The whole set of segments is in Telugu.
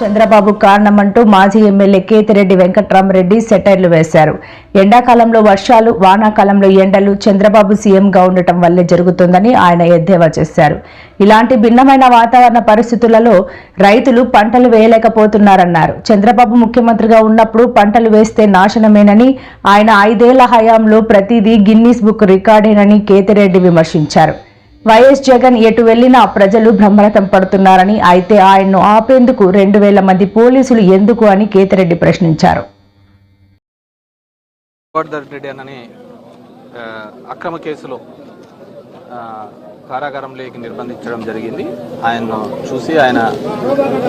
చంద్రబాబు కారణమంటూ మాజీ ఎమ్మెల్యే కేతిరెడ్డి వెంకట్రామరెడ్డి సెటైర్లు వేశారు. ఎండాకాలంలో వర్షాలు వానాకాలంలో ఎండలు చంద్రబాబు సీఎంగా ఉండటం వల్లే జరుగుతుందని ఆయన ఎద్దేవా చేశారు. ఇలాంటి భిన్నమైన వాతావరణ పరిస్థితులలో రైతులు పంటలు వేయలేకపోతున్నారన్నారు. చంద్రబాబు ముఖ్యమంత్రిగా ఉన్నప్పుడు పంటలు వేస్తే నాశనమేనని ఆయన ఐదేళ్ళ హయాంలో ప్రతిదీ గిన్నీస్ బుక్ రికార్డేనని కేతిరెడ్డి విమర్శించారు. వైఎస్ జగన్ ఎటు వెళ్ళినా ప్రజలు బ్రహ్మరథం పడుతున్నారని అయితే ఆయన్ను ఆపేందుకు రెండు వేల మంది పోలీసులు ఎందుకు అని కేతిరెడ్డి ప్రశ్నించారు. అని అక్రమ కేసులో కారాగారంలోకి నిర్బంధించడం జరిగింది. ఆయన్ను చూసి ఆయన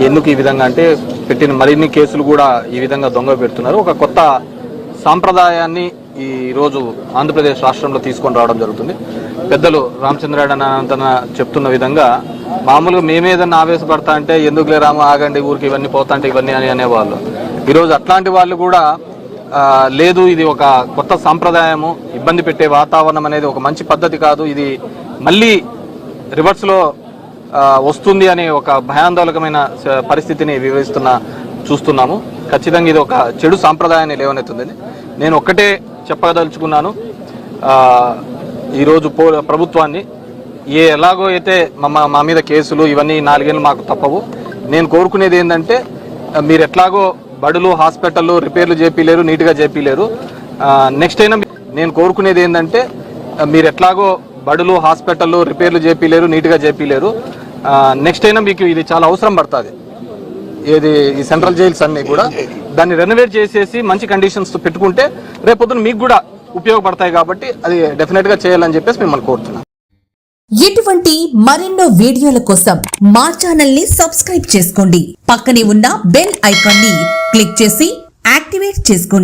ఎందుకు ఈ విధంగా అంటే పెట్టిన మరిన్ని కేసులు కూడా ఈ విధంగా దొంగ పెడుతున్నారు. ఒక కొత్త సాంప్రదాయాన్ని ఈ రోజు ఆంధ్రప్రదేశ్ రాష్ట్రంలో తీసుకొని రావడం జరుగుతుంది. పెద్దలు రామచంద్రాడు అనంతన చెప్తున్న విధంగా మామూలుగా మేమేదన్నా ఆవేశపడతా అంటే ఎందుకులే రామ ఆగండి ఊరికి ఇవన్నీ పోతా అంటే ఇవన్నీ అని అనేవాళ్ళు. ఈరోజు అట్లాంటి వాళ్ళు కూడా లేదు ఇది ఒక కొత్త సాంప్రదాయము ఇబ్బంది పెట్టే వాతావరణం అనేది ఒక మంచి పద్ధతి కాదు ఇది మళ్ళీ రివర్స్లో వస్తుంది అనే ఒక భయాందోళకమైన పరిస్థితిని వివరిస్తున్న చూస్తున్నాము. ఖచ్చితంగా ఇది ఒక చెడు సాంప్రదాయాన్ని లేవనెత్తుంది నేను ఒక్కటే చెప్పదలుచుకున్నాను. ఈరోజు పో ప్రభుత్వాన్ని ఏ ఎలాగో అయితే మా మా మీద కేసులు ఇవన్నీ నాలుగేళ్ళు మాకు తప్పవు. నేను కోరుకునేది ఏంటంటే మీరు ఎట్లాగో బడులు హాస్పిటళ్ళు రిపేర్లు చేపిలేరు నీట్గా చేపిలేరు. నెక్స్ట్ అయినా నేను కోరుకునేది ఏంటంటే మీరు ఎట్లాగో బడులు హాస్పిటళ్ళు రిపేర్లు చేపిలేరు నీట్గా చేపిలేరు. నెక్స్ట్ అయినా మీకు ఇది చాలా అవసరం పడుతుంది. ఏది ఈ సెంట్రల్ జైల్స్ అన్ని కూడా దాన్ని రెనోవేట్ చేసేసి మంచి కండిషన్స్ పెట్టుకుంటే రేపొద్దున మీకు కూడా ఉపయోగపడతాయి కాబట్టి అది డెఫినెట్గా చేయాలని చెప్పేసి మిమ్మల్ని కోరుతున్నాను. ఇటువంటి మరెన్నో వీడియోల కోసం మా ఛానల్ని సబ్స్క్రైబ్ చేసుకోండి. పక్కనే ఉన్న బెల్ ఐకాన్ని క్లిక్ చేసి యాక్టివేట్ చేసుకోండి.